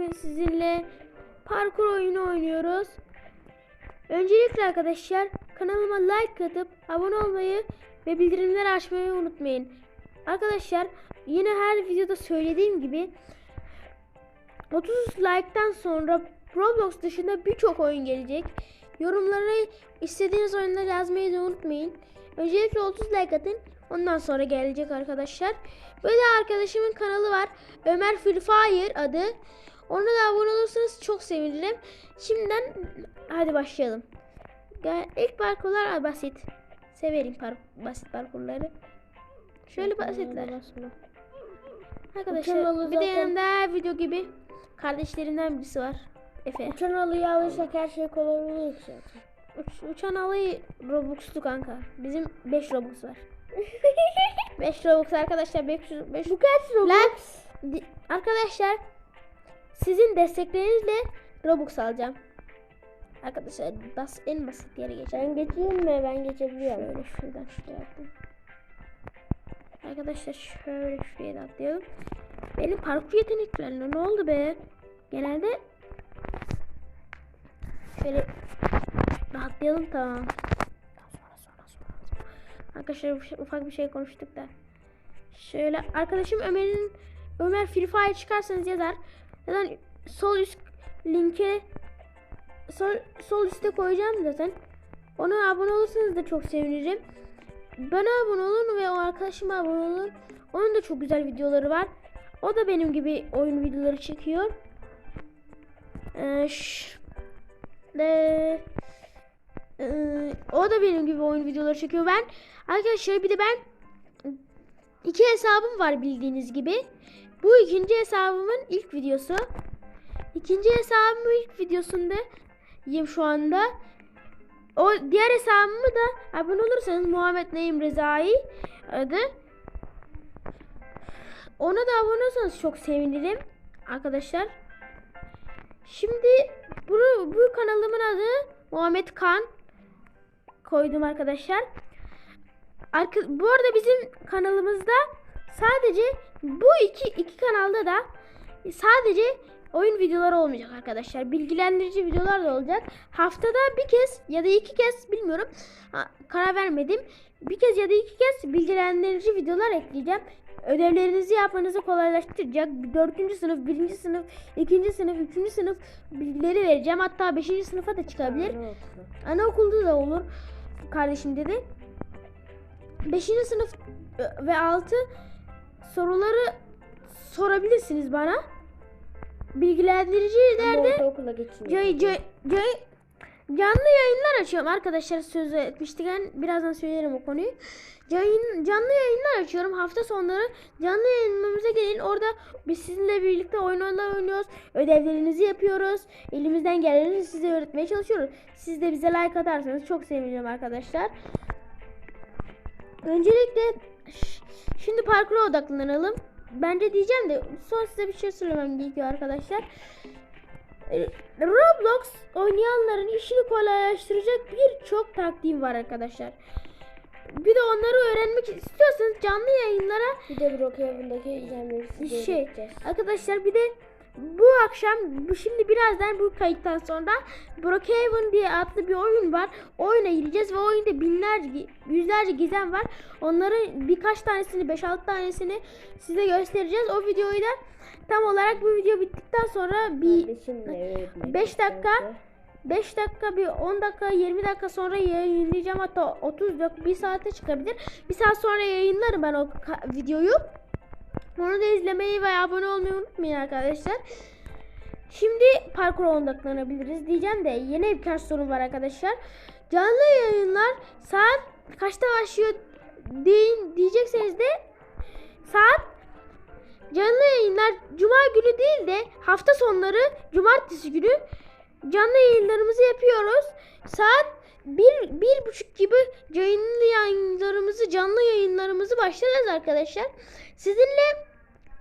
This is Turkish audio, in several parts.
Bugün sizinle parkur oyunu oynuyoruz. Öncelikle arkadaşlar kanalıma like atıp abone olmayı ve bildirimleri açmayı unutmayın. Arkadaşlar yine her videoda söylediğim gibi 30 like'tan sonra Roblox dışında birçok oyun gelecek. Yorumlara istediğiniz oyunları yazmayı da unutmayın. Öncelikle 30 like atın. Ondan sonra gelecek arkadaşlar. Böyle arkadaşımın kanalı var. Ömer Fire adı. Ona da abone olursanız çok sevinirim. Şimdiden hadi başlayalım. İlk parkurlar basit. Severim par basit parkurları. Şöyle basitler. Arkadaşlar bir de yanımda video gibi kardeşlerimden birisi var. Efe. Uçan alıya alırsak her şey kolay olur. Uç- uçan alayı Robux'tu kanka. Bizim 5 Robux var. 5 Robux arkadaşlar 500 5 Bu kaç Robux? Lan arkadaşlar sizin desteklerinizle Robux alacağım. Arkadaşlar bas en basit yere geçelim. Ben geçeyim mi? Ben geçebiliyorum. Şöyle şuradan şuraya atlayalım. Arkadaşlar şöyle şuraya da atlayalım. Benim parkur yeteneklerine ne oldu be? Genelde şöyle rahatlayalım tamam. Sonra sonra sonra. Arkadaşlar uf- ufak bir şey konuştuk da. Şöyle arkadaşım Ömer'in Ömer Free Fire çıkarsanız yazar. Zaten sol üst linke sol, sol üstte koyacağım zaten. Ona abone olursanız da çok sevinirim. Bana abone olun ve o arkadaşıma abone olun. Onun da çok güzel videoları var. O da benim gibi oyun videoları çekiyor. Ee, de- ee, o da benim gibi oyun videoları çekiyor. Ben arkadaşlar bir de ben iki hesabım var bildiğiniz gibi. Bu ikinci hesabımın ilk videosu. İkinci hesabımın ilk videosunda yiyeyim şu anda. O diğer hesabımı da abone olursanız Muhammed Naim Rezai adı. Ona da abone olursanız çok sevinirim arkadaşlar. Şimdi bu, bu kanalımın adı Muhammed Kan koydum arkadaşlar. Arka, bu arada bizim kanalımızda sadece bu iki iki kanalda da sadece oyun videoları olmayacak arkadaşlar. Bilgilendirici videolar da olacak. Haftada bir kez ya da iki kez bilmiyorum. Ha, karar vermedim. Bir kez ya da iki kez bilgilendirici videolar ekleyeceğim. Ödevlerinizi yapmanızı kolaylaştıracak. Dördüncü sınıf, birinci sınıf, ikinci sınıf, üçüncü sınıf bilgileri vereceğim. Hatta beşinci sınıfa da çıkabilir. Anaokulda da olur. Kardeşim dedi. 5. sınıf ö, ve 6 soruları sorabilirsiniz bana. Bilgilendirici geçeyim. Cay, cay, cay, canlı yayınlar açıyorum. Arkadaşlar söz etmişken birazdan söylerim o konuyu. Yayın, canlı yayınlar açıyorum. Hafta sonları canlı yayınımıza gelin. Orada biz sizinle birlikte oyunlar oynuyoruz. Ödevlerinizi yapıyoruz. Elimizden geleni size öğretmeye çalışıyoruz. Siz de bize like atarsanız çok sevinirim arkadaşlar. Öncelikle şimdi parkura odaklanalım. Bence diyeceğim de son size bir şey söylemem gerekiyor arkadaşlar. E, Roblox oynayanların işini kolaylaştıracak birçok taktiğim var arkadaşlar. Bir de onları öğrenmek istiyorsanız canlı yayınlara Bir de izlemleri size şey arkadaşlar bir de bu akşam şimdi birazdan bu kayıttan sonra Brookhaven diye adlı bir oyun var. Oyuna gireceğiz ve oyunda binlerce yüzlerce gizem var. Onların birkaç tanesini 5-6 tanesini size göstereceğiz. O videoyu da tam olarak bu video bittikten sonra bir Kardeşimle öğretmek beş dakika isterse. 5 dakika bir 10 dakika 20 dakika sonra yayınlayacağım hatta 30 dakika 1 saate çıkabilir. Bir saat sonra yayınlarım ben o videoyu. Onu da izlemeyi ve abone olmayı unutmayın arkadaşlar. Şimdi parkura odaklanabiliriz diyeceğim de yine birkaç sorun var arkadaşlar. Canlı yayınlar saat kaçta başlıyor deyin diyecekseniz de saat Canlı yayınlar cuma günü değil de hafta sonları cumartesi günü canlı yayınlarımızı yapıyoruz. Saat bir, bir buçuk gibi canlı yayınlarımızı canlı yayınlarımızı başlarız arkadaşlar. Sizinle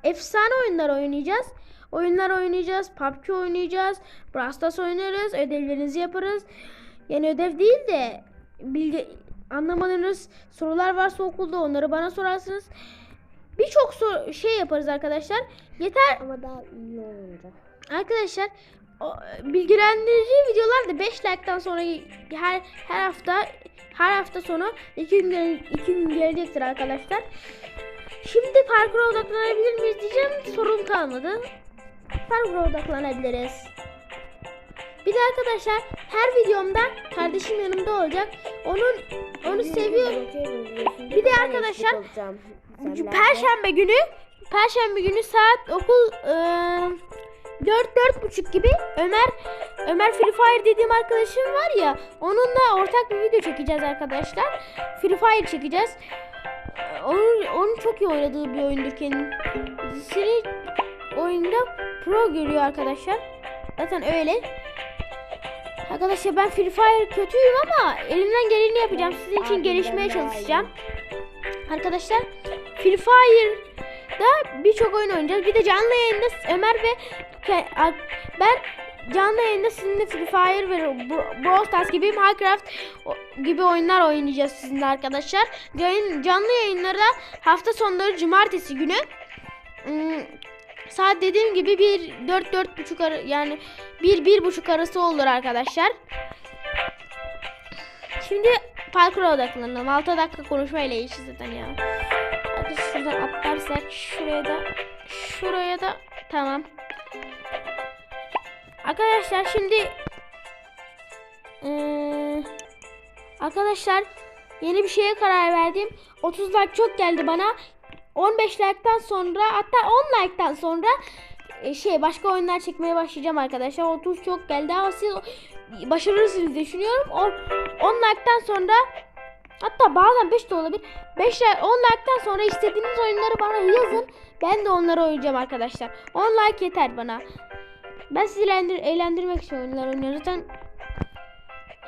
efsane oyunlar oynayacağız. Oyunlar oynayacağız. PUBG oynayacağız. Brawl Stars oynarız. Ödevlerinizi yaparız. Yani ödev değil de bilgi anlamadığınız sorular varsa okulda onları bana sorarsınız. Birçok sor- şey yaparız arkadaşlar. Yeter Ama daha iyi olunca. Arkadaşlar o, bilgilendirici videolar da 5 like'tan sonra her her hafta her hafta sonu 2 gün gele- iki gün gelecektir arkadaşlar. Şimdi parkura odaklanabilir miyiz diyeceğim. Sorun kalmadı. Parkura odaklanabiliriz. Bir de arkadaşlar her videomda kardeşim yanımda olacak. Onun onu seviyorum. Bir de arkadaşlar, Perşembe günü Perşembe günü saat okul eee, dört dört buçuk gibi Ömer Ömer Free Fire dediğim arkadaşım var ya onunla ortak bir video çekeceğiz arkadaşlar. Free Fire çekeceğiz. Eee, Onun, onun çok iyi oynadığı bir oyundur kendisini oyunda pro görüyor arkadaşlar. Zaten öyle. Arkadaşlar ben Free Fire kötüyüm ama elimden geleni yapacağım. Sizin için gelişmeye çalışacağım. Arkadaşlar Free Fire'da birçok oyun oynayacağız. Bir de canlı yayında Ömer ve ben canlı yayında sizinle Free Fire ve Brawl Stars gibi Minecraft gibi oyunlar oynayacağız sizinle arkadaşlar. Canlı yayınlara hafta sonları cumartesi günü ım, saat dediğim gibi 1 4 4 buçuk yani 1 1 buçuk arası olur arkadaşlar. Şimdi parkura odaklanalım. 6 dakika konuşmayla geçti zaten ya. Hadi şuradan atlarsak şuraya da şuraya da tamam. Arkadaşlar şimdi eee, arkadaşlar yeni bir şeye karar verdim. 30 like çok geldi bana. 15 like'tan sonra hatta 10 like'tan sonra şey başka oyunlar çekmeye başlayacağım arkadaşlar. 30 çok geldi ama siz başarırsınız düşünüyorum. 10, 10 like'tan sonra hatta bazen 5 de olabilir. 5 10 like'tan sonra istediğiniz oyunları bana yazın. Ben de onları oynayacağım arkadaşlar. 10 like yeter bana. Ben sizi eğlendir eğlendirmek için oyunlar oynuyorum. Zaten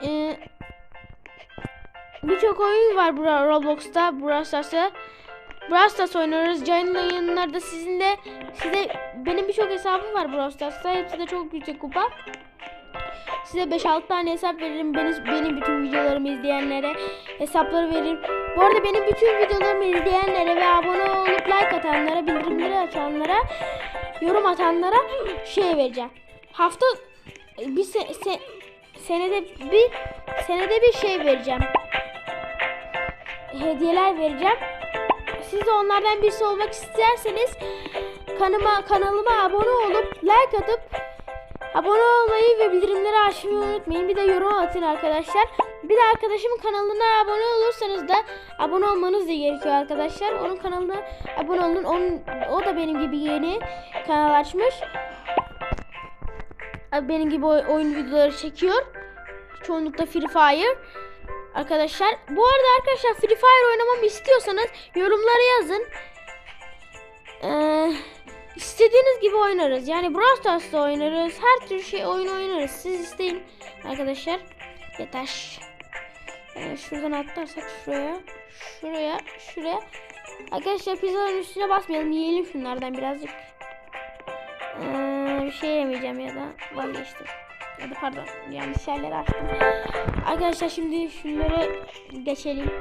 e, birçok oyun var bura Roblox'ta, Brawl Stars'ta. Brawl Stars oynuyoruz. Canlı yayınlarda sizinle size benim birçok hesabım var Brawl Stars'ta. Hepsi de çok yüksek kupa. Size 5-6 tane hesap veririm. Benim, benim bütün videolarımı izleyenlere hesapları veririm. Bu arada benim bütün videolarımı izleyenlere ve abone olup like atanlara, bildirimleri açanlara, yorum atanlara şey vereceğim. Hafta bir se, se- senede bir senede bir şey vereceğim. Hediyeler vereceğim. Siz de onlardan birisi olmak isterseniz kanalıma kanalıma abone olup like atıp abone olmayı ve bildirimleri açmayı unutmayın. Bir de yorum atın arkadaşlar. Bir de arkadaşımın kanalına abone olursanız da abone olmanız da gerekiyor arkadaşlar. Onun kanalına abone olun. Onun, o da benim gibi yeni kanal açmış. Benim gibi oy- oyun videoları çekiyor. Çoğunlukla Free Fire. Arkadaşlar bu arada arkadaşlar Free Fire oynamamı istiyorsanız yorumlara yazın. İstediğiniz gibi oynarız. Yani Brawl Stars'ta oynarız. Her tür şey oyun oynarız. Siz isteyin arkadaşlar. Yeter. Ee, şuradan atlarsak şuraya. Şuraya. Şuraya. Arkadaşlar pizzanın üstüne basmayalım. Yiyelim şunlardan birazcık. Ee, bir şey yemeyeceğim ya da vazgeçtim. Ya da pardon yanlış yerleri açtım. Arkadaşlar şimdi şunları geçelim.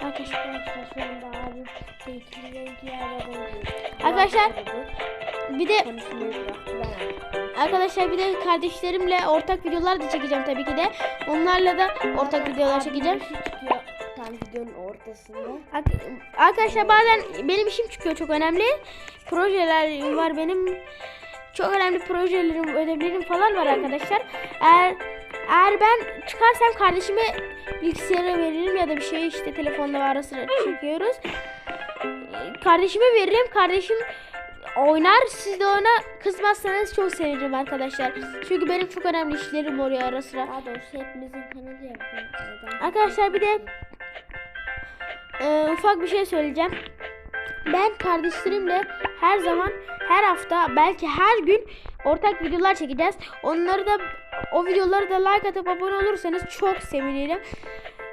Arkadaşlar şu anda abi Arkadaşlar, bir de arkadaşlar bir de kardeşlerimle ortak videolar da çekeceğim tabii ki de. Onlarla da ortak videolar çekeceğim. Tam videonun ortasında. Arkadaşlar bazen benim işim çıkıyor çok önemli. Projeler var benim. Çok önemli projelerim, ödevlerim falan var arkadaşlar. Eğer eğer ben çıkarsam kardeşime bilgisayara veririm ya da bir şey işte telefonla ara sıra çekiyoruz. Kardeşime veririm. Kardeşim oynar. Siz de ona kızmazsanız çok sevinirim arkadaşlar. Çünkü benim çok önemli işlerim oluyor ara sıra. Daha doğrusu hepimizin kanalı yapıyor. Arkadaşlar bir de e, ufak bir şey söyleyeceğim. Ben kardeşlerimle her zaman her hafta belki her gün ortak videolar çekeceğiz. Onları da o videoları da like atıp abone olursanız çok sevinirim.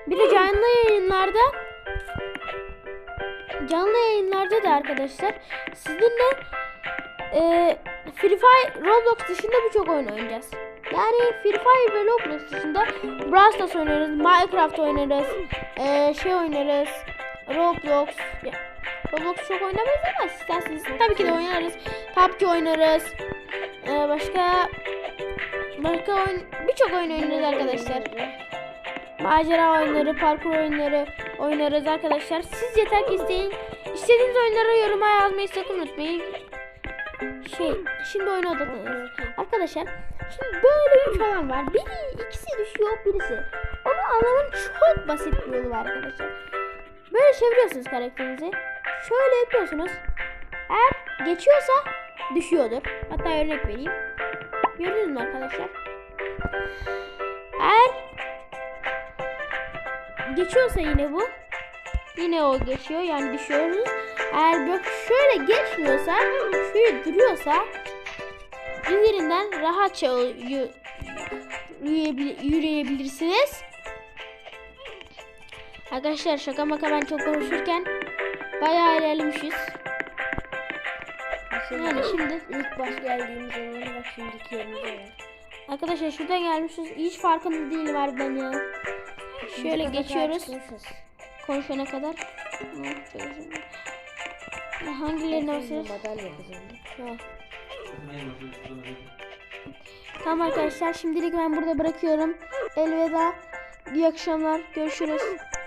Bir de canlı yayınlarda canlı yayınlarda da arkadaşlar sizinle e, Free Fire, Roblox dışında birçok oyun oynayacağız. Yani Free Fire ve Roblox dışında Brawl Stars oynarız, Minecraft oynarız, e, şey oynarız, Roblox, ya, Roblox çok oynamayız ama isterseniz tabii ki de oynarız. PUBG oynarız. Ee, başka başka oyun birçok oyun oynarız arkadaşlar. Macera oyunları, parkur oyunları oynarız arkadaşlar. Siz yeter ki isteyin. İstediğiniz oyunları yoruma yazmayı sakın unutmayın. Şey, şimdi oyuna odaklanıyoruz. Arkadaşlar, şimdi böyle üç alan var. Biri, ikisi düşüyor, birisi. Onu anlamanın çok basit bir yolu var arkadaşlar. Böyle çeviriyorsunuz karakterinizi. Şöyle yapıyorsunuz. Eğer geçiyorsa düşüyordur. Hatta örnek vereyim. Gördünüz mü arkadaşlar? Eğer geçiyorsa yine bu. Yine o geçiyor yani düşüyoruz. Eğer bak şöyle geçmiyorsa, şöyle duruyorsa üzerinden rahatça yürüyebilirsiniz. Arkadaşlar şaka maka ben çok konuşurken bayağı ilerlemişiz. Yani şimdi ilk baş geldiğimiz zaman bak şimdiki yerimize arkadaşlar şurada gelmişiz. Hiç farkında değilim harbiden ya. Şöyle geçiyoruz. Konuşana kadar. Ne yapacağız şimdi? Hangilerine basıyoruz? Tamam arkadaşlar şimdilik ben burada bırakıyorum. Elveda. İyi akşamlar. Görüşürüz.